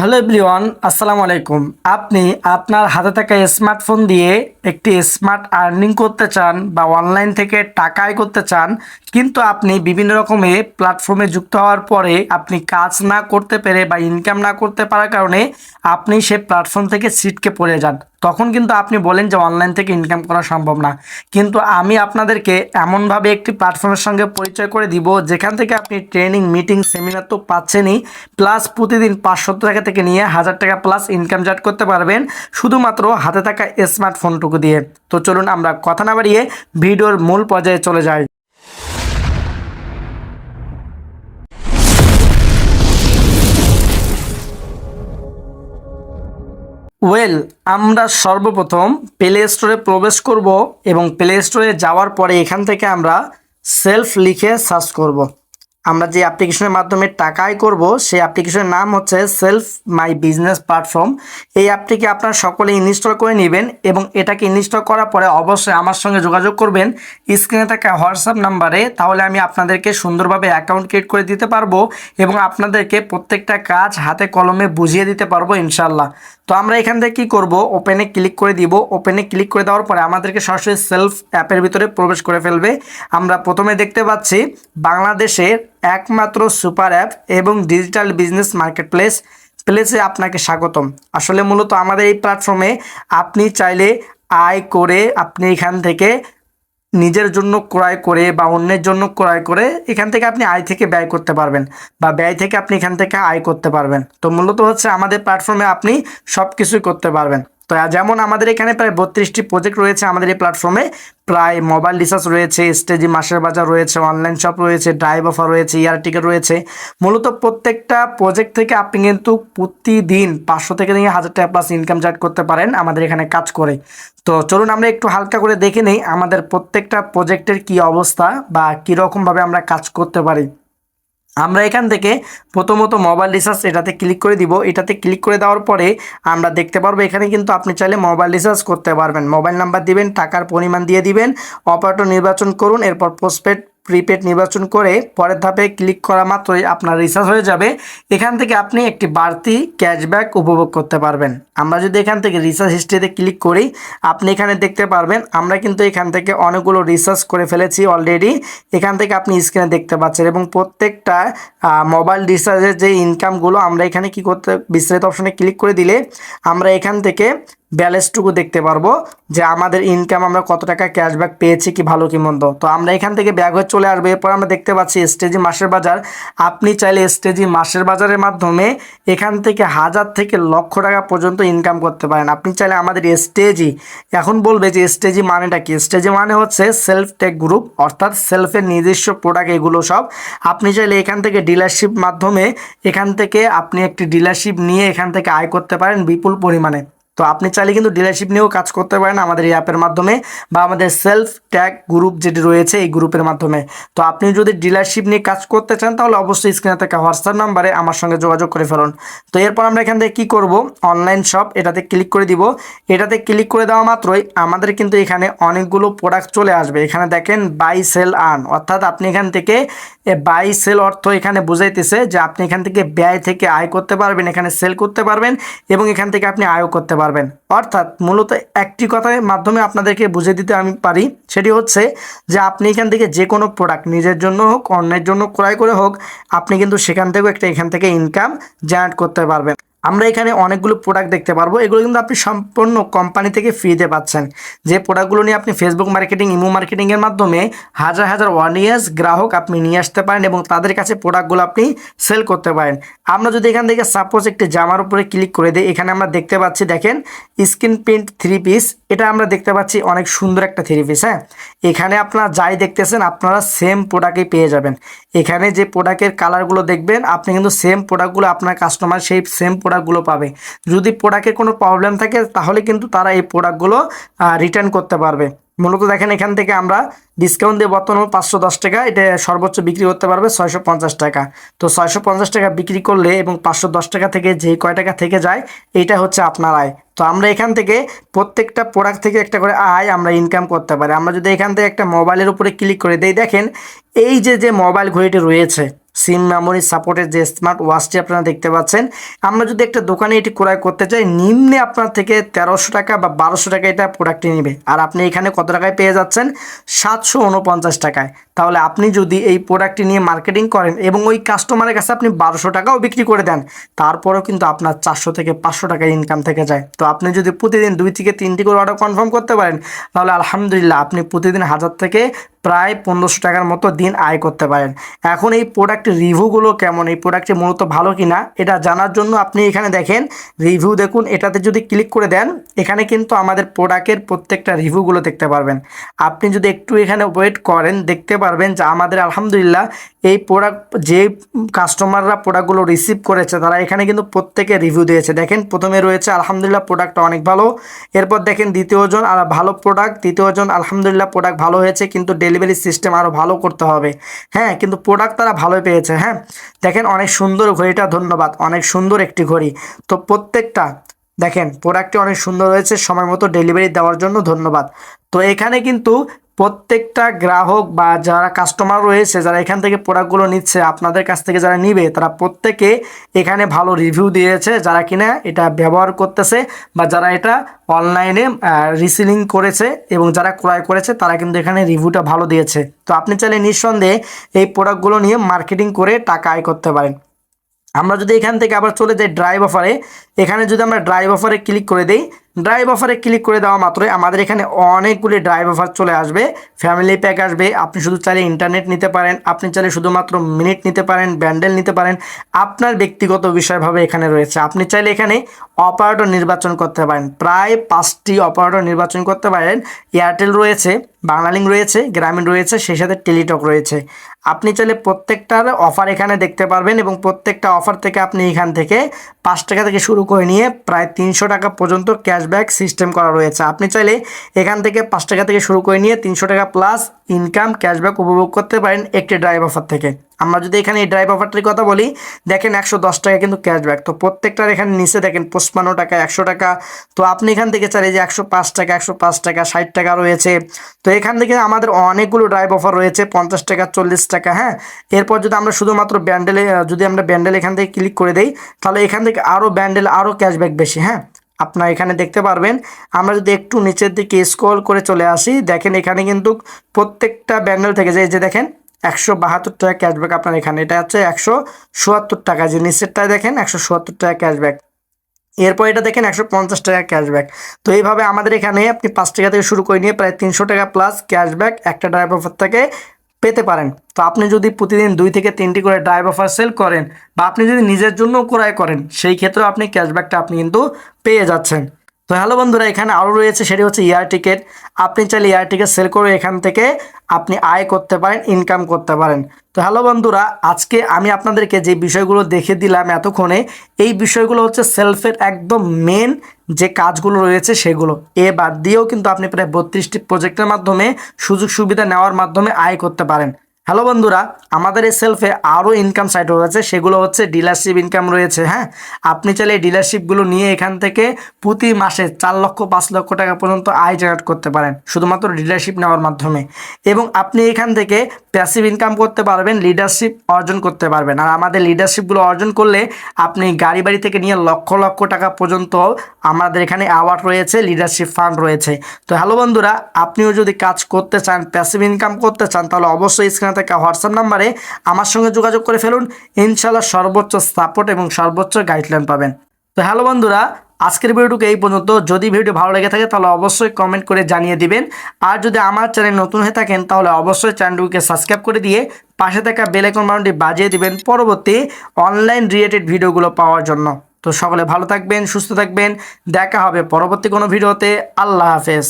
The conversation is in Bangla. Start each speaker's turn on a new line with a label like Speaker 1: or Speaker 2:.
Speaker 1: হ্যালো এভরিওয়ান, আসসালামু আলাইকুম। আপনি আপনার হাতে থাকা স্মার্টফোন দিয়ে একটি স্মার্ট আর্নিং করতে চান বা অনলাইন থেকে টাকা আয় করতে চান, কিন্তু আপনি বিভিন্ন রকমের প্ল্যাটফর্মে যুক্ত হওয়ার পরে আপনি কাজ না করতে পেরে বা ইনকাম না করতে পারার কারণে আপনি সে প্ল্যাটফর্ম থেকে সিটকে পড়ে যান। তখন কিন্তু আপনি বলেন যে অনলাইন থেকে ইনকাম করা সম্ভব না। কিন্তু আমি আপনাদেরকে এমনভাবে একটি প্ল্যাটফর্মের সঙ্গে পরিচয় করে দিব, যেখান থেকে আপনি ট্রেনিং, মিটিং, সেমিনার তো পাচ্ছেনই, প্লাস প্রতিদিন পাঁচশো টাকা থেকে নিয়ে হাজার টাকা প্লাস ইনকাম জেনারেট করতে পারবেন শুধুমাত্র হাতে থাকা স্মার্টফোনটুকু দিয়ে তো চলুন আমরা কথা না বাড়িয়ে ভিডিওর মূল পর্যায়ে চলে যাই ওয়েল আমরা সর্বপ্রথম প্লে স্টোরে প্রবেশ করব এবং প্লে স্টোরে যাওয়ার পরে এখান থেকে আমরা সেলফ লিখে সার্চ করব। আমরা যে অ্যাপ্লিকেশনের মাধ্যমে টাকা আয় করব, সেই অ্যাপ্লিকেশনের নাম হচ্ছে সেলফ মাই বিজনেস প্ল্যাটফর্ম। এই অ্যাপটিকে আপনারা সকলে ইনস্টল করে নেবেন এবং এটাকে ইনস্টল করার পরে অবশ্যই আমার সঙ্গে যোগাযোগ করবেন। স্ক্রিনে থাকা হোয়াটসঅ্যাপ নাম্বারে, তাহলে আমি আপনাদেরকে সুন্দরভাবে অ্যাকাউন্ট ক্রিয়েট করে দিতে পারব এবং আপনাদেরকে প্রত্যেকটা কাজ হাতে কলমে বুঝিয়ে দিতে পারব ইনশাল্লাহ তো আমরা এখান থেকে কি করব? ওপেনে ক্লিক করে দিব। ওপেনে ক্লিক করে দেওয়ার পরে আমাদেরকে সরাসরি সেলফ অ্যাপের ভিতরে প্রবেশ করে ফেলবে। আমরা প্রথমে দেখতে পাচ্ছি বাংলাদেশের একমাত্র সুপার অ্যাপ এবং ডিজিটাল বিজনেস মার্কেট প্লেস প্লেসে আপনাকে স্বাগতম। আসলে মূলত আমাদের এই প্ল্যাটফর্মে আপনি চাইলে আয় করে আপনি এখান থেকে নিজের জন্য ক্রয় করে বা অন্যের জন্য ক্রয় করে এখান থেকে আপনি আয় থেকে ব্যয় করতে পারবেন বা ব্যয় থেকে আপনি এখান থেকে আয় করতে পারবেন। তো মূলত হচ্ছে আমাদের প্ল্যাটফর্মে আপনি সব কিছুই করতে পারবেন। তো যেমন আমাদের এখানে প্রায় বত্রিশটি প্রজেক্ট রয়েছে আমাদের এই প্ল্যাটফর্মে প্রায় মোবাইল রিচার্জ রয়েছে স্টেজি মাসের বাজার রয়েছে অনলাইন শপ রয়েছে ড্রাইভ অফার রয়েছে ইয়ার টিকিট রয়েছে। মূলত প্রত্যেকটা প্রজেক্ট থেকে আপনি কিন্তু প্রতিদিন পাঁচশো থেকে নিয়ে হাজার টাকা প্লাস ইনকাম জেনারেট করতে পারেন আমাদের এখানে কাজ করে। তো চলুন আমরা একটু হালকা করে দেখে নিই আমাদের প্রত্যেকটা প্রজেক্টের কি অবস্থা বা কীরকমভাবে আমরা কাজ করতে পারি। আমরা এখান থেকে প্রথমত মোবাইল রিচার্জ এটাতে ক্লিক করে দিব। এটাতে ক্লিক করে দেওয়ার পরে আমরা দেখতে পারব এখানে কিন্তু আপনি চাইলে মোবাইল রিচার্জ করতে পারবেন। মোবাইল নাম্বার দিবেন, টাকার পরিমাণ দিয়ে দিবেন অপারেটর নির্বাচন করুন, এরপর পোস্টপেড প্রিপেড নির্বাচন করে পরের ধাপে ক্লিক করা মাত্রই আপনার রিচার্জ হয়ে যাবে। এখান থেকে আপনি একটি বাড়তি ক্যাশব্যাক উপভোগ করতে পারবেন। আমরা যদি এখান থেকে রিচার্জ হিস্ট্রিতে ক্লিক করি, আপনি এখানে দেখতে পারবেন, আমরা কিন্তু এখান থেকে অনেকগুলো রিচার্জ করে ফেলেছি অলরেডি এখান থেকে আপনি স্ক্রিনে দেখতে পাচ্ছেন এবং প্রত্যেকটা মোবাইল রিচার্জের যে ইনকামগুলো আমরা এখানে কি করতে, বিস্তারিত অপশনে ক্লিক করে দিলে আমরা এখান থেকে ব্যালেন্সটুকু দেখতে পারব যে আমাদের ইনকাম আমরা কত টাকা ক্যাশব্যাক পেয়েছি, কি ভালো, কি মন্দ। তো আমরা এখান থেকে ব্যাগ হয়ে চলে আসব। এরপর আমরা দেখতে পাচ্ছি স্টেজি মাসের বাজার। আপনি চাইলে স্টেজি মাসের বাজারের মাধ্যমে এখান থেকে হাজার থেকে লক্ষ টাকা পর্যন্ত ইনকাম করতে পারেন। আপনি চাইলে আমাদের স্টেজি, এখন বলবে যে স্টেজি মানেটা কি? স্টেজি মানে হচ্ছে সেলফ টেক গ্রুপ অর্থাৎ সেলফের নিজস্ব প্রোডাক্ট এগুলো সব। আপনি চাইলে এখান থেকে ডিলারশিপ মাধ্যমে এখান থেকে আপনি একটি ডিলারশিপ নিয়ে এখান থেকে আয় করতে পারেন বিপুল পরিমাণে। তো আপনি চাইলে কিন্তু ডিলারশিপ নিয়েও কাজ করতে পারেন আমাদের এই অ্যাপের মাধ্যমে বা আমাদের সেলফ ট্যাগ গ্রুপ যেটি রয়েছে এই গ্রুপের মাধ্যমে। তো আপনি যদি ডিলারশিপ নিয়ে কাজ করতে চান তাহলে অবশ্যই স্ক্রিনে থাকা হোয়াটসঅ্যাপ নাম্বারে আমার সঙ্গে যোগাযোগ করে ফেলুন। তো এরপর আমরা এখান থেকে কী করব? অনলাইন শপ এটাতে ক্লিক করে দিব। এটাতে ক্লিক করে দেওয়া মাত্রই আমাদের কিন্তু এখানে অনেকগুলো প্রোডাক্ট চলে আসবে। এখানে দেখেন বাই সেল আর্ন অর্থাৎ আপনি এখান থেকে বাই সেল অর্থ এখানে বুঝাইতেছে যে আপনি এখান থেকে ব্যয় থেকে আয় করতে পারবেন, এখানে সেল করতে পারবেন এবং এখান থেকে আপনি আয়ও করতে পারবেন। অর্থাৎ মূলত একটি কথার মাধ্যমে আপনাদেরকে বুঝে দিতে আমি পারি, সেটি হচ্ছে যে আপনি এখান থেকে যে কোনো প্রোডাক্ট নিজের জন্য হোক, অন্যের জন্য ক্রয় করে হোক, আপনি কিন্তু সেখান থেকেও একটা এখান থেকে ইনকাম জেনারেট করতে পারবেন। আমরা এখানে অনেকগুলো প্রোডাক্ট দেখতে পারব। এগুলো কিন্তু আপনি সম্পূর্ণ কোম্পানি থেকে ফ্রিতে পাচ্ছেন। যে প্রোডাক্টগুলো নিয়ে আপনি ফেসবুক মার্কেটিং ইমো মার্কেটিংয়ের মাধ্যমে হাজার হাজার ওয়ানিয়ার্স গ্রাহক আপনি নিয়ে আসতে পারেন এবং তাদের কাছে প্রোডাক্টগুলো আপনি সেল করতে পারেন। আমরা যদি এখান থেকে সাপোজ একটি জামার উপরে ক্লিক করে দিই, এখানে আমরা দেখতে পাচ্ছি, দেখেন স্ক্রিন প্রিন্ট থ্রি পিস এটা আমরা দেখতে পাচ্ছি অনেক সুন্দর একটা থ্রি পিস হ্যাঁ? এখানে আপনারা যাই দেখতেছেন, আপনারা সেম প্রোডাক্টই পেয়ে যাবেন। এখানে যে প্রোডাক্টের কালারগুলো দেখবেন, আপনি কিন্তু সেম প্রোডাক্টগুলো আপনার কাস্টমার সেই সেম প্রোডাক্টগুলো পাবে। যদি প্রোডাক্টে কোনো প্রবলেম থাকে, তাহলে কিন্তু তারা এই প্রোডাক্টগুলো রিটার্ন করতে পারবে। মূলত দেখেন এখান থেকে আমরা ডিসকাউন্ট দিয়ে বর্তমানে পাঁচশো দশ টাকা, এটা সর্বোচ্চ বিক্রি করতে পারবে ছয়শো পঞ্চাশ টাকা। তো ছয়শো পঞ্চাশ টাকা বিক্রি করলে এবং পাঁচশো দশ টাকা থেকে যে কয় টাকা থেকে যায় এটা হচ্ছে আপনার আয়। তো আমরা এখান থেকে প্রত্যেকটা প্রোডাক্ট থেকে একটা করে আয় আমরা ইনকাম করতে পারি। আমরা যদি এখান থেকে একটা মোবাইলের উপরে ক্লিক করে দেই, দেখেন এই যে যে মোবাইল ঘড়িটি রয়েছে সিম মেমোরি সাপোর্টের যে স্মার্ট ওয়াচটি আপনারা দেখতে পাচ্ছেন, আমরা যদি একটা দোকানে এটি ক্রয় করতে চাই, নিম্নে আপনার থেকে তেরোশো টাকা বা বারোশো টাকা এটা প্রোডাক্টটি নেবে। আর আপনি এখানে কত টাকায় পেয়ে যাচ্ছেন? সাতশো উনপঞ্চাশ টাকায়। তাহলে আপনি যদি এই প্রোডাক্টটি নিয়ে মার্কেটিং করেন এবং ওই কাস্টমারের কাছে আপনি বারোশো টাকাও বিক্রি করে দেন, তারপরেও কিন্তু আপনার চারশো থেকে পাঁচশো টাকা ইনকাম থেকে যায়। তো আপনি যদি প্রতিদিন দুই থেকে তিনটি করে অর্ডার কনফার্ম করতে পারেন, তাহলে আলহামদুলিল্লাহ আপনি প্রতিদিন হাজার থেকে প্রায় পনেরোশো টাকার মতো দিন আয় করতে পারেন। এখন এই প্রোডাক্টের রিভিউগুলো কেমন? এই প্রোডাক্টটি মূলত ভালো কি না এটা জানার জন্য আপনি এখানে দেখেন রিভিউ দেখুন, এটাতে যদি ক্লিক করে দেন এখানে কিন্তু আমাদের প্রোডাক্টের প্রত্যেকটা রিভিউগুলো দেখতে পারবেন। আপনি যদি একটু এখানে ওয়েট করেন, দেখতে পারবেন যে আমাদের আলহামদুলিল্লাহ এই প্রোডাক্ট যে কাস্টমাররা প্রোডাক্টগুলো রিসিভ করেছে, তারা এখানে কিন্তু প্রত্যেকে রিভিউ দিয়েছে। দেখেন, প্রথমে রয়েছে আলহামদুলিল্লাহ প্রোডাক্টটা অনেক ভালো। এরপর দেখেন দ্বিতীয়জন আর ভালো প্রোডাক্ট তৃতীয়জন আলহামদুলিল্লাহ প্রোডাক্ট ভালো হয়েছে, কিন্তু ডেলিভারি সিস্টেম আরও ভালো করতে হবে। হ্যাঁ কিন্তু প্রোডাক্ট তারা ভালোই পেয়েছে হ্যাঁ। দেখেন, অনেক সুন্দর ঘড়িটা, ধন্যবাদ। অনেক সুন্দর একটি ঘড়ি। তো প্রত্যেকটা দেখেন প্রোডাক্টটি অনেক সুন্দর হয়েছে, সময় মতো ডেলিভারি দেওয়ার জন্য ধন্যবাদ। তো এখানে কিন্তু প্রত্যেকটা গ্রাহক বা যারা কাস্টমার রয়েছে, যারা এখান থেকে প্রোডাক্টগুলো নিচ্ছে, আপনাদের কাছ থেকে যারা নিবে, তারা প্রত্যেকে এখানে ভালো রিভিউ দিয়েছে, যারা কিনা এটা ব্যবহার করতেছে বা যারা এটা অনলাইনে রিসিলিং করেছে এবং যারা ক্রয় করেছে, তারা কিন্তু এখানে রিভিউটা ভালো দিয়েছে। তো আপনি চাইলে নিঃসন্দেহে এই প্রোডাক্টগুলো নিয়ে মার্কেটিং করে টাকা আয় করতে পারেন। আমরা যদি এখান থেকে আবার চলে যাই ড্রাইভ অফারে এখানে যদি আমরা ড্রাইভ অফারে ক্লিক করে দিই ড্রাইভ অফারে ক্লিক করে দেওয়া মাত্রই আমাদের এখানে অনেকগুলি ড্রাইভ অফার চলে আসবে। ফ্যামিলি প্যাক আসবে, আপনি শুধু চাইলে ইন্টারনেট নিতে পারেন, আপনি চাইলে শুধুমাত্র মিনিট নিতে পারেন ব্যান্ডেল নিতে পারেন। আপনার ব্যক্তিগত বিষয়ভাবে এখানে রয়েছে। আপনি চাইলে এখানে অপারেটর নির্বাচন করতে পারেন। প্রায় পাঁচটি অপারেটর নির্বাচন করতে পারেন। এয়ারটেল রয়েছে বাংলালিং রয়েছে গ্রামীণ রয়েছে, সেই সাথে টেলিটক রয়েছে। আপনি চাইলে প্রত্যেকটার অফার এখানে দেখতে পারবেন এবং প্রত্যেকটা অফার থেকে আপনি এখান থেকে পাঁচ টাকা থেকে শুরু করে নিয়ে প্রায় তিনশো টাকা পর্যন্ত ক্যাশব্যাক সিস্টেম করা রয়েছে। আপনি চাইলে এখান থেকে পাঁচ টাকা থেকে শুরু করে নিয়ে তিনশো টাকা প্লাস ইনকাম ক্যাশব্যাক উপভোগ করতে পারেন একটি ড্রাইভ অফার থেকে। আমরা যদি এখানে এই ড্রাইভ অফারটির কথা বলি, দেখেন একশো দশ টাকা কিন্তু ক্যাশব্যাক তো প্রত্যেকটার এখানে নিচে দেখেন পঁচপান্ন টাকা, একশো টাকা। তো আপনি এখান থেকে চাইলে যে একশো পাঁচ টাকা, একশো পাঁচ টাকা, ষাট টাকা রয়েছে। তো এখান থেকে আমাদের অনেকগুলো ড্রাইভ অফার রয়েছে, পঞ্চাশ টাকা, চল্লিশ টাকা হ্যাঁ? এরপর যদি আমরা শুধুমাত্র ব্যান্ডেলে যদি আমরা ব্যান্ডেল এখান থেকে ক্লিক করে দেই, তাহলে এখান থেকে আরও ব্যান্ডেল আরও ক্যাশব্যাক বেশি হ্যাঁ? আপনারা এখানে দেখতে পারবেন। আমরা যদি একটু নিচের দিকে স্ক্রল করে চলে আসি, দেখেন এখানে কিন্তু প্রত্যেকটা ব্যান্ডেল থেকে যে যে দেখেন, একশো বাহাত্তর টাকা ক্যাশব্যাক আপনার এখানে। এটা হচ্ছে একশো চুয়াত্তর টাকা। যে নিচেরটায় দেখেন, একশো চুয়াত্তর টাকা ক্যাশব্যাক এরপর এটা দেখেন, একশো পঞ্চাশ টাকা ক্যাশব্যাক তো এইভাবে আমাদের এখানে আপনি পাঁচ টাকা থেকে শুরু করে নিয়ে প্রায় তিনশো টাকা প্লাস ক্যাশব্যাক একটা ড্রাইভার থেকে পেতে পারেন। তো আপনি যদি প্রতিদিন দুই থেকে তিনটি করে ড্রাইভ অফার সেল করেন বা আপনি যদি নিজের জন্য ক্রয় করেন, সেই ক্ষেত্রে আপনি ক্যাশব্যাকটা আপনি কিন্তু পেয়ে যাচ্ছেন। তো হ্যালো বন্ধুরা, এখানে আরও রয়েছে সেটি হচ্ছে এয়ার টিকিট আপনি চাইলে এয়ার টিকিট সেল করে এখান থেকে আপনি আয় করতে পারেন ইনকাম করতে পারেন। তো হ্যালো বন্ধুরা, আজকে আমি আপনাদেরকে যে বিষয়গুলো দেখে দিলাম এতক্ষণে, এই বিষয়গুলো হচ্ছে সেলফের একদম মেন যে কাজগুলো রয়েছে সেগুলো। এ বাদ দিয়েও কিন্তু আপনি প্রায় বত্রিশটি প্রজেক্টের মাধ্যমে সুযোগ সুবিধা নেওয়ার মাধ্যমে আয় করতে পারেন। হ্যালো বন্ধুরা, আমাদের এই সেলফে আরও ইনকাম সাইট রয়েছে সেগুলো হচ্ছে ডিলারশিপ ইনকাম রয়েছে হ্যাঁ? আপনি চাইলে এই ডিলারশিপগুলো নিয়ে এখান থেকে প্রতি মাসে চার লক্ষ, পাঁচ লক্ষ টাকা পর্যন্ত আয় জেনারেট করতে পারেন, শুধুমাত্র ডিলারশিপ নেওয়ার মাধ্যমে। এবং আপনি এখান থেকে প্যাসিভ ইনকাম করতে পারবেন লিডারশিপ অর্জন করতে পারবেন। আর আমাদের লিডারশিপগুলো অর্জন করলে আপনি গাড়ি বাড়ি থেকে নিয়ে লক্ষ লক্ষ টাকা পর্যন্ত আমাদের এখানে অ্যাওয়ার্ড রয়েছে লিডারশিপ ফান্ড রয়েছে। তো হ্যালো বন্ধুরা, আপনিও যদি কাজ করতে চান প্যাসিভ ইনকাম করতে চান, তাহলে অবশ্যই স্ক্রিনে থাকা হোয়াটসঅ্যাপ নাম্বারে আমার সঙ্গে যোগাযোগ করে ফেলুন। ইনশাল্লাহ সর্বোচ্চ সাপোর্ট এবং সর্বোচ্চ গাইডলাইন পাবেন। তো হ্যালো বন্ধুরা, আজকের ভিডিওটুকু এই পর্যন্ত। যদি ভিডিও ভালো লেগে থাকে তাহলে অবশ্যই কমেন্ট করে জানিয়ে দিবেন। আর যদি আমার চ্যানেল নতুন হয়ে থাকেন তাহলে অবশ্যই চ্যানেলটিকে সাবস্ক্রাইব করে দিয়ে পাশে থাকা বেল আইকন বাটনটি বাজিয়ে দিবেন পরবর্তী অনলাইন রিলেটেড ভিডিওগুলো পাওয়ার জন্য। তো সকলে ভালো থাকবেন, সুস্থ থাকবেন। দেখা হবে পরবর্তী কোনো ভিডিওতে। আল্লাহ হাফেজ।